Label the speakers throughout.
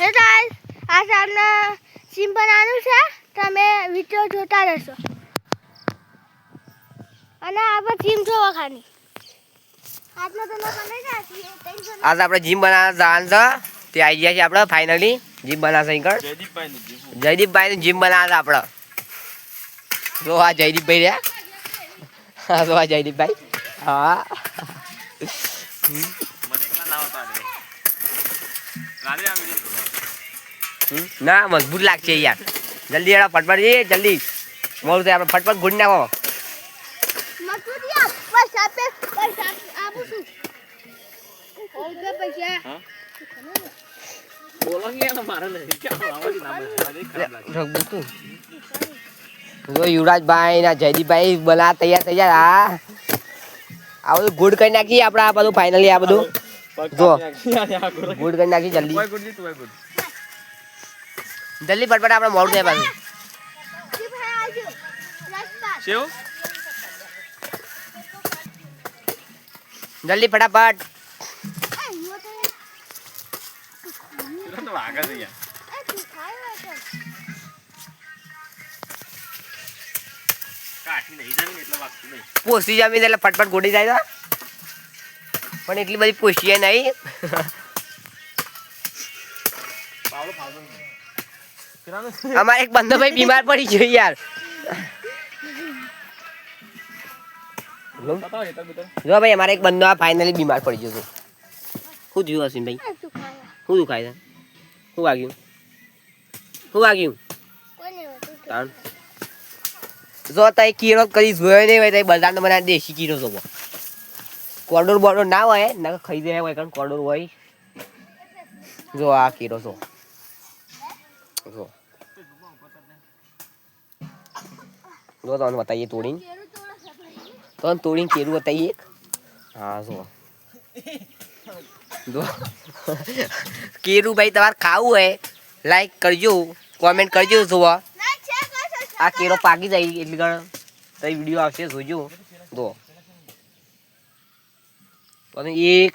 Speaker 1: હે ગાઈસ આ આપણે સીમ બનાવવાનું છે. તમે વીડિયો જોતા રહેશો. અને આપણે સીમ જોવા ખાની આજ તો
Speaker 2: આપણે જીમ બનાવવા જવાનું છે તે આવી ગયા છે આપણે ફાઇનલી જીમ બનાવશે અહીં કણ?
Speaker 3: જયદીપભાઈ
Speaker 2: જીમ બનાવે છે આપણે. જો આ જયદીપભાઈ રહ્યા. હા જો આ જયદીપભાઈ. હા.
Speaker 3: મને એકલા ના આવતા ને
Speaker 2: મજબૂત લાગશે યાર. જલ્દી એડા ફટફટ. જઈએ જલ્દી. મોડું થાય આપણે ફટફટ ગુડી નાખો.
Speaker 3: બોલો
Speaker 2: યુવરાજભાઈ ના જયદીપભાઈ બના તૈયાર થઈ જાય હા આ બધું ગુડ કરી નાખી આપણે આ બધું ફાઇનલી આ બધું. જો. ગુડ કરી નાખી જલ્દી.
Speaker 3: ગુડ
Speaker 2: જલ્દી ફટફટ આપણે મોડું થાય પાછું.
Speaker 3: શેવ?
Speaker 2: જલ્દી ફટાફટ. પોસી જમીન એટલે ફટફટ ગોડી જાય પણ એટલી બધી પોસીએ નહીં. અમારે એક બંદો ભાઈ બીમાર પડી ગયો યાર. જો ભાઈ અમારે એક બંધો આ ફાઇનલી બીમાર પડી ગયો છે. શું થયું હસીન ભાઈ? શું દુખાય છે? શું વાગ્યું? શું વાગ્યું? જો તઈ કીરો કદી જોયો નહીં હોય તઈ બજારનો મને દેશી કીરો જોવો. કોર્ડોર બોર્ડોર ના હોય ના ખાઈ દે હોય કારણ કોર્ડોર હોય. જો આ કીરો જો. જો. જો તમને બતાવીએ તોડીને. તમને તોડીને કેરું બતાવીએ એક. હા જો જો કેરું ભાઈ તમારે ખાવું હોય લાઈક કરજો કોમેન્ટ કરજો જોવા આ કેરો પાકી જાય એટલે ગણ તઈ વીડિયો આવશે જોજો. જો અને એક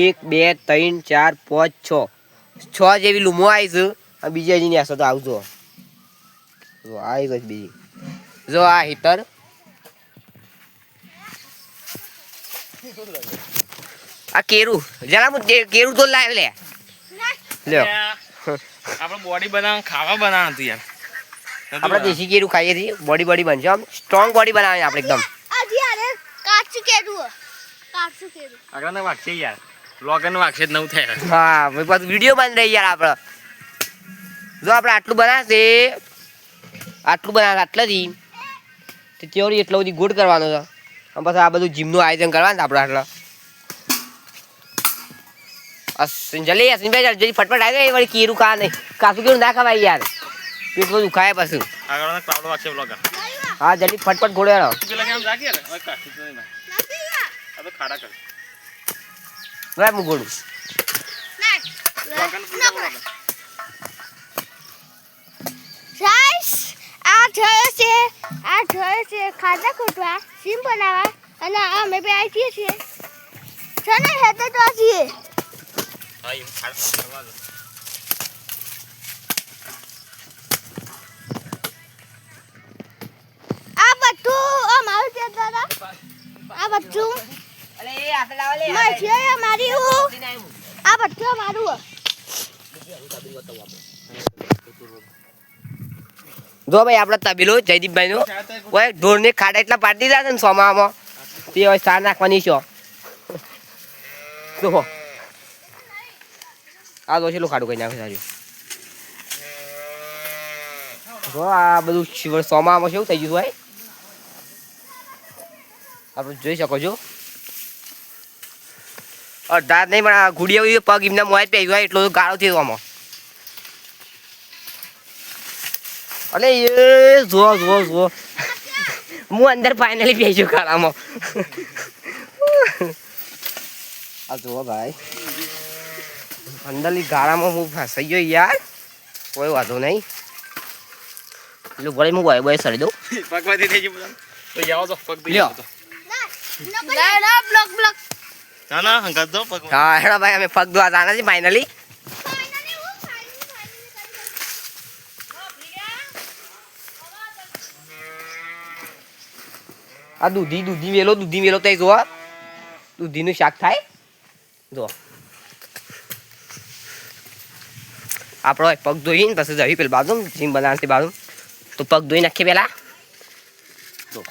Speaker 2: એક બે ત્રણ ચાર પાંચ છ. છ જેવી લૂમો આવી છે. બીજી હજી નેસો તો આવજો. આવી ગઈ બીજી. જો આ હિતર આ કેરું. જરા હું તે- કેરું તો લાવ લે. લ્યો.
Speaker 3: આપણે બોડી બનાવ ખાવા બનાવ હતું યાર.
Speaker 2: આપણે દેશી કેરું ખાઈએ છીએ. બોડી બોડી બનશે આમ. સ્ટ્રોંગ બોડી બનાવે આપણે એકદમ.
Speaker 1: આજે આરે કાચું કેરું કાચું કેરું.
Speaker 3: આગળ ના વાગશે યાર. લોગન વાગશે જ નવું થાય.
Speaker 2: હા ભાઈ પાછું વીડિયો બંધ રહી યાર આપણે જો આપણે આટલું બનાવશે. આટલું બનાવે આટલાથી. તે તેઓરી એટલો બધી ગુડ કરવાનો છે. અને પછી આ બધું જીમનું આયોજન કરવાનું આપણે આટલા અશ્વિન જલ્દી અશ્વિનભાઈ જલ્દી ફટફટ આવી જાય વળી કીરું ખા નહીં. કાસું કીરું ના ખવાય યાર. પેટ બધું ખાય પાછું. હા જલ્દી ફટફટ ઘોડે
Speaker 3: ખાડા કર.
Speaker 2: હું ઘોડું
Speaker 1: આ જોયે છે ખાધા ખૂટવા સીમ બનાવવા અને અમે બે આવી છીએ. છે ને હેતે તો છીએ આ બધું અમારું છે દાદા. આ બધું. મારી આ બધું અમારું હો.
Speaker 2: જો ભાઈ, આપણે તબેલો જયદીપભાઈ નું ઓય, ઢોરને ખાડા એટલા પાડી દીધા ને સોમામાં. તે હવે સાર નાખવાની છો. જો. આ તો છેલ્લું ખાડું કઈ નાખે સારું જો, આ બધું શિવર સોમામાં કેવું થઈ ગયું હોય આપણે જોઈ શકો છો. અડધા નહીં, પણ આ ઘુડિયા પગ એમના મોય પહેર્યું એટલો ગાળો થયો આમાં. અલે એ જો જો જો હું અંદર ફાઇનલી બેસ્યો ખાડામાં. આ જુઓ ભાઈ. અંદરની ગાળામાં હું ફસાઈ ગયો યાર. કોઈ વાંધો નહીં. એટલે ભલે હું બોય બોય સરી દઉં.
Speaker 3: પગમાંથી થઈ ગયું તો જાઓ તો પગ
Speaker 2: લ્યો.
Speaker 1: ના ના બ્લોક બ્લોક
Speaker 3: ના ના હંગાત દો પગ
Speaker 2: હા હેડા ભાઈ અમે પગ આ જાના છે ફાઇનલી આ દૂધી દૂધી મેલો દૂધી મેલો તો જો દૂધીનું શાક થાય જો આપણો એક પગ ધોઈને પછી જવી પેલી બાજુ જીમ બનાવતી બાજુ તો પગ ધોઈ નાખીએ પેલા જો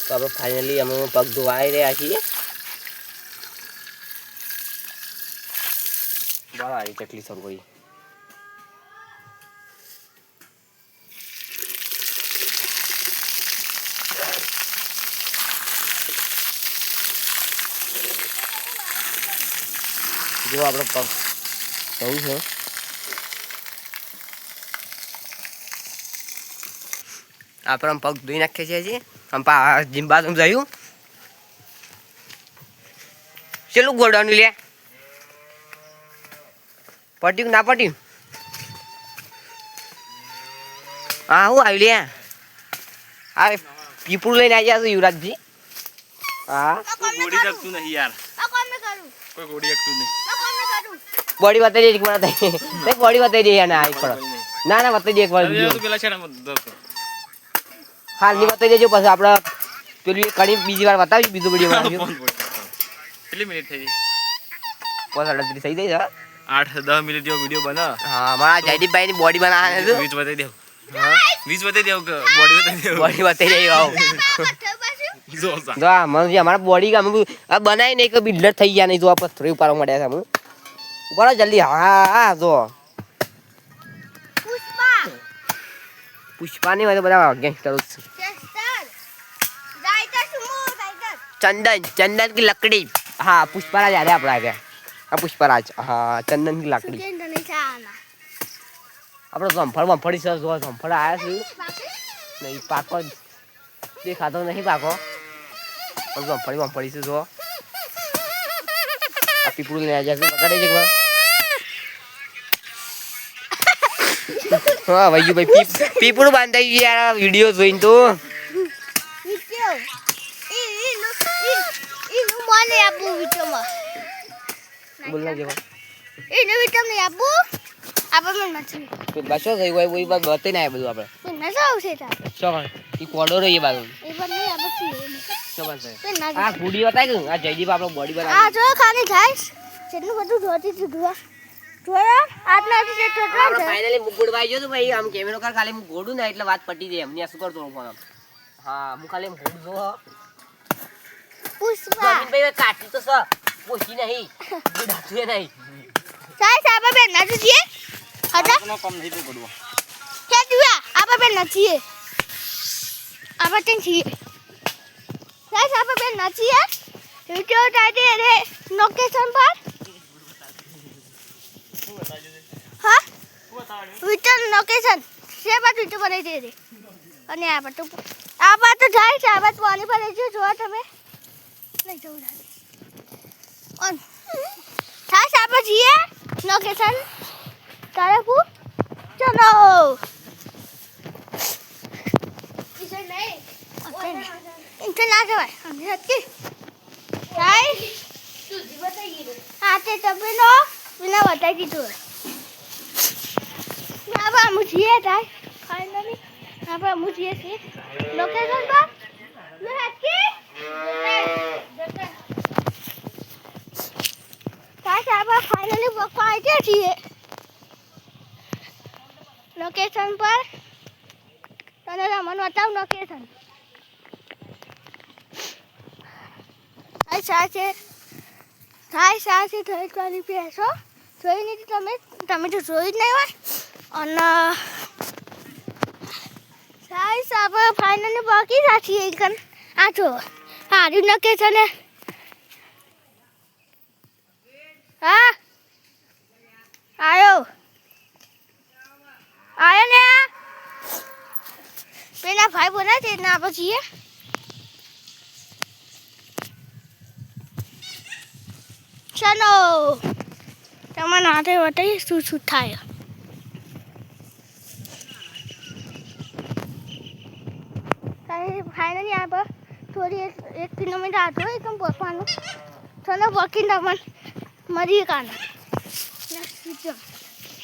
Speaker 2: તો આપણે ફાઇનલી અમે પગ ધોવાઈ રહ્યા છીએ બરાબર ચકલી શરૂ કરી જો આપણો પગ ધોવું છે આપણે પગ ધોઈ નાખીએ છીએ હજી આમ પા જીમ બાથરૂમ જયું ચેલું ગોડવાનું લે પટ્યું ના પટ્યું હા હું આવી લે આ. પીપળું લઈને આવ્યા છો યુવરાજજી. હા.
Speaker 3: ગોળી શકતું નહીં યાર. કોઈ ગોળી શકતું નહીં.
Speaker 2: બોડી બતાવી દે એક વાર બતાવી બોડી બતાવી દે ના એક વાર. ના ના બતાવી દે એક વાર.
Speaker 3: તું પેલા છે
Speaker 2: હાલની બતાવી દેજો પછી આપણે પેલું કરી બીજી વાર બતાવી બીજું વીડિયો
Speaker 3: વાર કેટલી મિનિટ થઈ ગઈ?
Speaker 2: પોસ અડત્રીસ થઈ જાય છે
Speaker 3: આઠ દસ મિનિટ જેવો વીડિયો બનાવ.
Speaker 2: હા મારા જયદીપભાઈ ની બોડી બનાવવાની
Speaker 3: વીજ બતાવી દેવું. વીજ બતાવી દેવું બોડી બતાવી દેવું.
Speaker 2: બોડી બતાવી દેવું આવું. બનાવી નહીં કે બિલ્ડર થઈ ગયા નહીં જો આ પથરી ઉપાડવા મળ્યા જલ્દી. હા હા જો.
Speaker 1: પુષ્પા. ની વાત
Speaker 2: ચંદન ચંદન કી લકડી. હા પુષ્પારાજ આ આપણે આગળ. આ પુષ્પરાજ હા
Speaker 1: ચંદનની લાકડી.
Speaker 2: આપણે સંફળ વંફળી સર જોવા સંફળ આવ્યા છે. નહીં પાકો દેખાતો નહીં પાકો. પણ વંફળી વંફળી છે, જો. આ પીપળું લઈને આવ્યા છે બગાડે છે હા ભાઈ ભાઈ પીપળું બાંધાઈ ગયું યાર, વીડિયો જોઈને તો.
Speaker 1: એ એ નો એ નો મને આપો વિડીયોમાં
Speaker 2: બોલ ના જેવો
Speaker 1: ઈ નું વિડિયો ને આપું? આપણે મને નથી
Speaker 2: તો બસો ગઈ હોય એ બાદ બતે ના બધું આપણે.
Speaker 1: પણ ના આવશે તા
Speaker 2: શું ઈ કોડો રહી એ બાજુ.
Speaker 1: એ પણ નહીં આપણે
Speaker 2: શું બનશે આ ગુડી બતાવી દઉં. આ જયદીપ આપણો બોડી
Speaker 1: આ
Speaker 2: બનાવી
Speaker 1: જો ખાલી જાય જેટલું બધું જોતી દીધું આ જોયા? આટલા થી
Speaker 2: આપણે
Speaker 1: છે.
Speaker 2: ફાઇનલી ગુડવાઈ ગયો તો ભાઈ આમ કેમેરો કર ખાલી હું ગોડું ને એટલે વાત પટી દે એમની આ શું કરતો ફોન હા હું ખાલી હું ગોડું જો
Speaker 1: પુષ્પા.
Speaker 2: ભાઈ કાટી તો સ પોછી નહીં. ગુડાતું નહીં.
Speaker 1: સાહેબ આપણે બેન ના છીએ હતા
Speaker 3: નો કમ નહીં તો પડવો
Speaker 1: કે દિયા આપણે બેન ના છીએ આપણે તેન છીએ. સાહેબ આપણે બેન ના છીએ વિડિયો ટાઈટે રે લોકેશન પર? હા? વિડિયો લોકેશન સે બાદ વિડિયો બનાવી દે રે અને આ તો આ તો જાય છે આ બાદ પાણી પર છે જોવા તમે. નહીં જવું લાગે ઓન. સાહેબ આપણે છીએ લોકેશન તારાપુર ચલો. ઇન્ટર ના જવાય. સમજી હતી કાઈ? હા તે તમે નો વિના બતાવી દીધું ના બા હું છીએ તાઈ ફાઇનલી ના બા હું છીએ છીએ. લોકેશન પર? લો હેકી કાઈ સાહેબ ફાઇનલી પપ્પા આવી છીએ. લોકેશન પર. તને રમણ બતાવ લોકેશન હાય સાચે હાય સાચે થઈ કરી બેસો જોઈ નથી તમે તમે તો જોઈ જ નહીં હોય. અને સાઈ સાબ ફાઇનલી બાકી સાચી એકન આ જો હારી લોકેશન હે હા આયો આયો ને આ ભાઈ બોલા છે, ના પછી એ ચાલો. તમારા હાથે બતાવી શું શું થાય? ફાઇનલી આ થોડી એક એક કિલોમીટર આટલું એકદમ પહોંચવાનું ચલો વોકિંગ તમને મળીએ કાને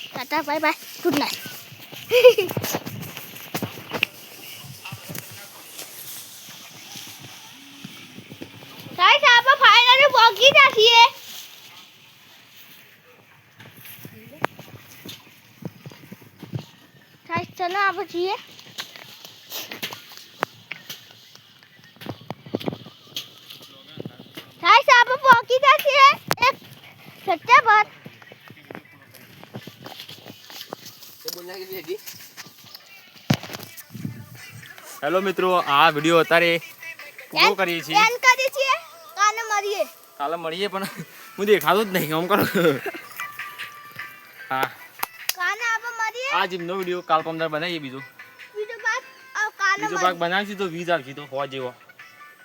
Speaker 1: tata, bye bye. Good night guys આપણે ફાઇનલી પહોંચી ગયા છીએ ગાઈસ ચલો આપણે જઈએ ગાઈસ આપણે પહોંચી ગયા છીએ એક સચ્ચા પર
Speaker 3: હેલો મિત્રો આ વીડિયો અત્યારે પૂરો કરીએ છીએ
Speaker 1: એન્ડ કરીએ છીએ કાને મળીએ
Speaker 3: કાલે મળીએ પણ હું દેખાતો જ નહીં આમ કરો હા
Speaker 1: કાને આપણે મળીએ
Speaker 3: આ જીમનો વીડિયો કાલ પંદર બનાવીએ બીજો.
Speaker 1: બીજો પાક
Speaker 3: બનાવીશું તો વીજ આવશે તો હો જેવો.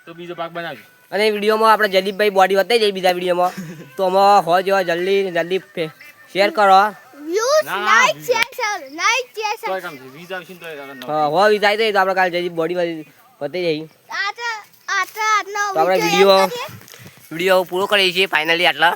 Speaker 3: તો બીજો પાક બનાવીશું.
Speaker 2: અને વિડીયોમાં આપણે જલ્દીભાઈ બોડી બતાવી જઈએ બીજા વિડીયોમાં તો અમે હો જેવા જલ્દી જલ્દી શેર કરો.
Speaker 1: વ્યૂઝ
Speaker 3: ના,
Speaker 1: like share sir like share sir
Speaker 3: કામ વીજ આવશે ને તોય કામ ન
Speaker 2: હા હો વિધાય તો આપણે કાલે જલ્દી બોડી બતાવી જઈએ
Speaker 1: આ તો આ તો આજનો
Speaker 2: તો આપણે વીડિયો વીડિયો પૂરો કરીએ છીએ ફાઇનલી આટલા.